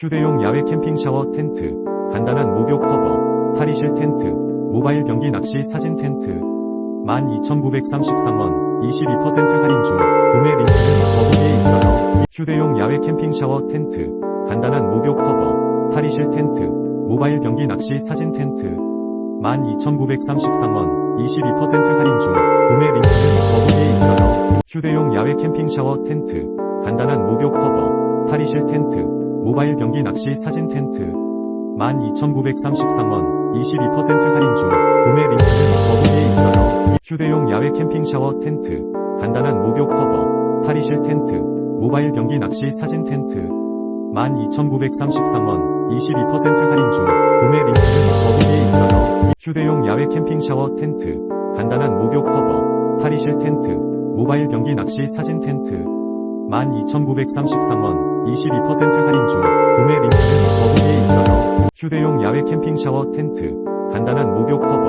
휴대용 야외 캠핑 샤워 텐트, 간단한 목욕 커버, 탈의실 텐트, 모바일 변기 낚시 사진 텐트. 12,933원, 22% 할인 중, 구매 링크는 더보기에 있어요. 휴대용 야외 캠핑 샤워 텐트, 간단한 목욕 커버, 탈의실 텐트, 모바일 변기 낚시 사진 텐트. 12,933원, 22% 할인 중, 구매 링크는 더보기에 있어요. 휴대용 야외 캠핑 샤워 텐트, 간단한 목욕 커버, 탈의실 텐트, 모바일 변기 낚시 사진 텐트. 12,933원, 22% 할인 중, 구매 링크는 더보기에 있어요. 휴대용 야외 캠핑 샤워 텐트, 간단한 목욕 커버, 탈의실 텐트, 모바일 변기 낚시 사진 텐트. 12,933원, 22% 할인 중, 구매 링크는 더보기에 있어요. 휴대용 야외 캠핑 샤워 텐트, 간단한 목욕 커버, 탈의실 텐트, 모바일 변기 낚시 사진 텐트. 12,933원, 22% 할인 중, 구매 링크는 더보기에 있어요. 휴대용 야외 캠핑 샤워 텐트, 간단한 목욕 커버,